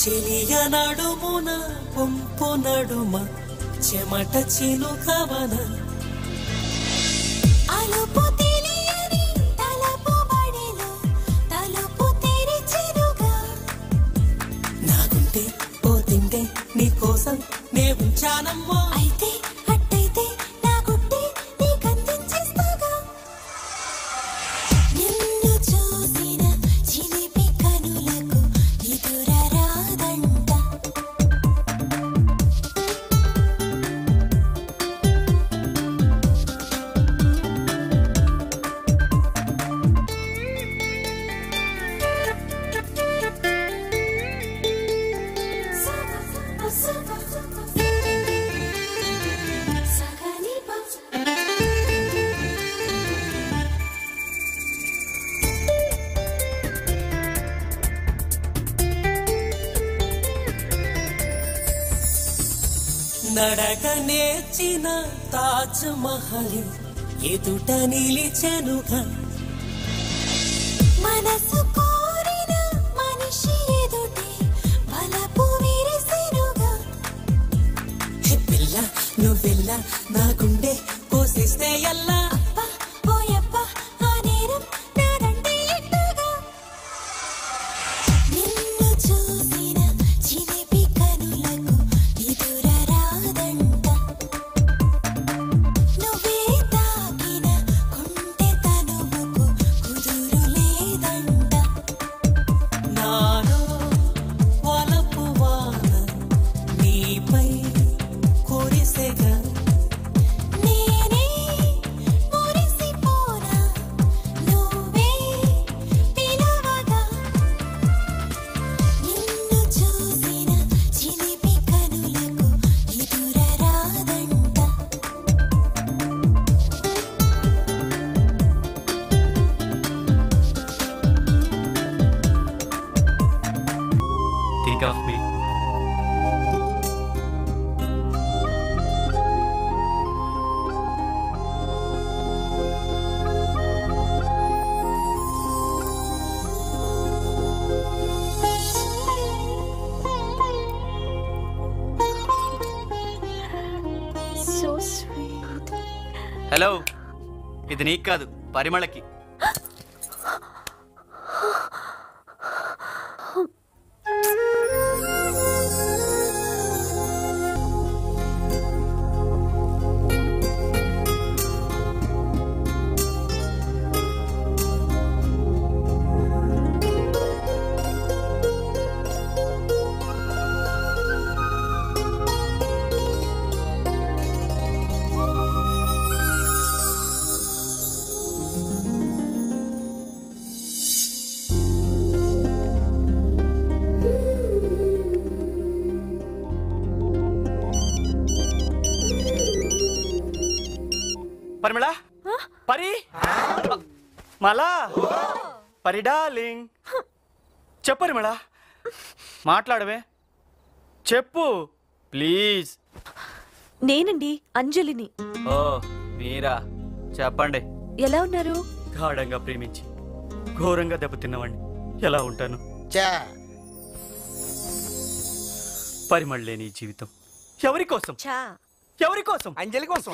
చెలియ నడుమున పొంపు నడుమ చెమట చిలుకవన అలుపు నాగుంటే పోతింటే నీ కోసం నే ఉంచానమ్మా. నడక నేర్చిన తాజ్ మహల్ ఎదుట నిలిచెనుగా మనసు కోరిన మనిషి ఎదుటే బలపు విరిసెనుగా పిల్ల నువ్వెల్ల నా గుండె కోసిస్తే ఎల్లా Think of me. హలో ఇది నీకు కాదు పరిమళకి. పరిమళ? పరి? మలా? పరి డార్లింగ్. చెప్పు పరిమళ. మాట్లాడవే. చెప్పు. ప్లీజ్. నేనండి అంజలిని. ఓ మీరా. చెప్పండి. ఎలా ఉన్నారు? గాఢంగా ప్రేమించి ఘోరంగా దెబ్బతిన్నవాణ్ణి. ఎలా ఉంటాను? చా పరిమళ లేని ఈ జీవితం ఎవరి కోసం? చా ఎవరి కోసం? అంజలి కోసం.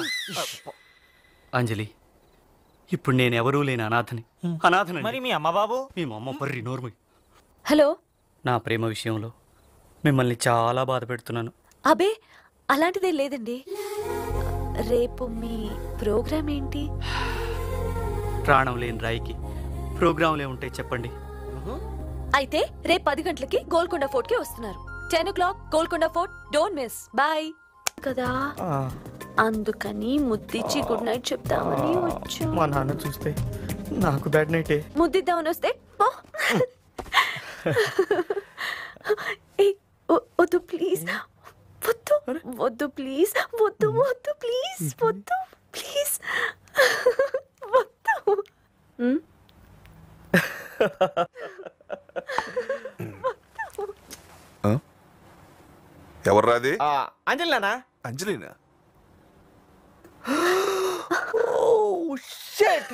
అంజలి ఇప్పుడు నేను ఎవరూ లేని అనాథని. అనాథని మరి మీ అమ్మ బాబు మీ అమ్మ పర్రి నోర్మి. హలో? నా ప్రేమ విషయంలో మిమ్మల్ని చాలా బాధ పెడుతున్నాను. అబే అలాంటిదే లేదండి. రేపు మీ ప్రోగ్రామ్ ఏంటి? ప్రాణం లేని రాయికి ప్రోగ్రాంలే ఉంటాయి చెప్పండి. అయితే రేపు పది గంటలకి గోల్కొండ ఫోర్ట్కి వస్తున్నారు. Ten o'clock Golconda fort. Don't miss. Bye. కదా? అందుకని ముద్దిచ్చి గుడ్ నైట్ చెప్తామని వచ్చా. మా నాన్న చూస్తే నాకు బ్యాడ్ నైటే ముద్దిద్దామని వస్తే పో. ఏయ్, వ- వద్దు ప్లీజ్ వద్దు వద్దు ప్లీజ్ వద్దు వద్దు ప్లీజ్ వద్దు ప్లీజ్ వద్దు. ఉమ్, ఎవర్రా అది అంజలి అంజలినా? ఓ షట్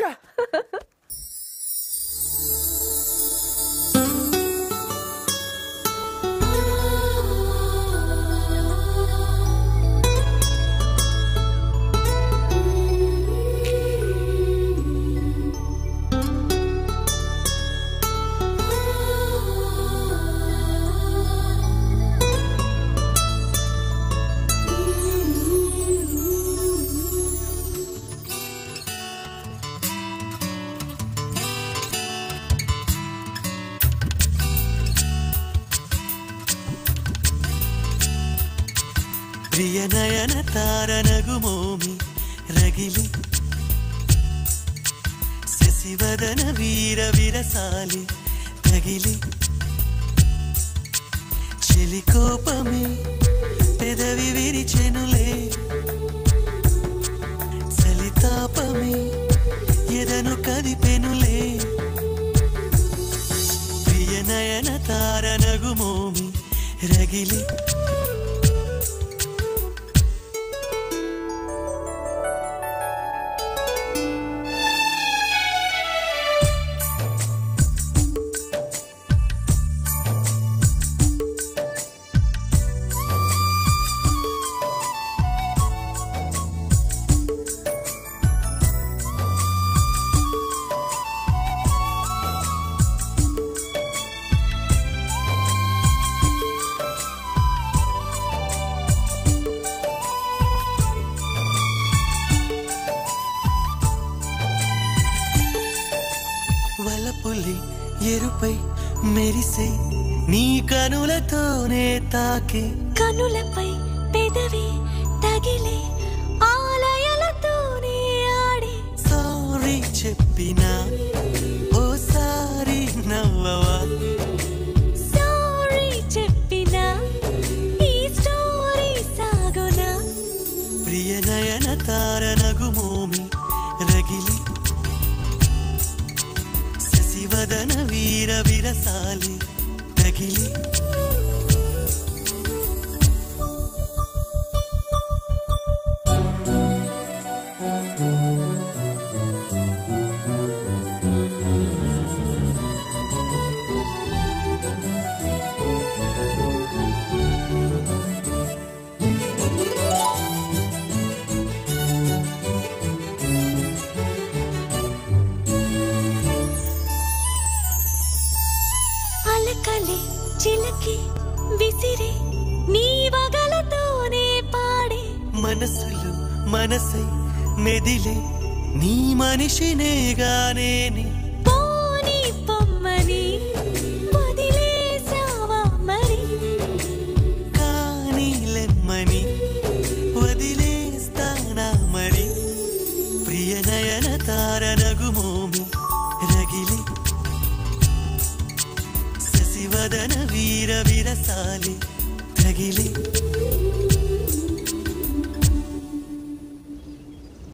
ప్రియ నయన తారనగు రగిలి. శశివదన వీర విరసాలి తగిలి చెలికోపమే మెరిసే నీ కనులతోనే తాకే. కనులపై పెదవి తగిలే ఆలయాలతోనే ఆడే. సారీ చెప్పినా ఓసారి నవ్వవా? సారీ చెప్పినా ఈ స్టోరీ సాగునా? ప్రియ నయన తారనగు మోమి వీర విరసాలి తగిలి అలకలే చిలకి విసిరే నీ వగలతోనే పాడే. మనసులు మనసై మెదిలే నీ మనిషినేగానేని పోని పొమ్మని వదిలేసావా మరి? కానీ ಗಾಳಿ ತಗಿಲಿ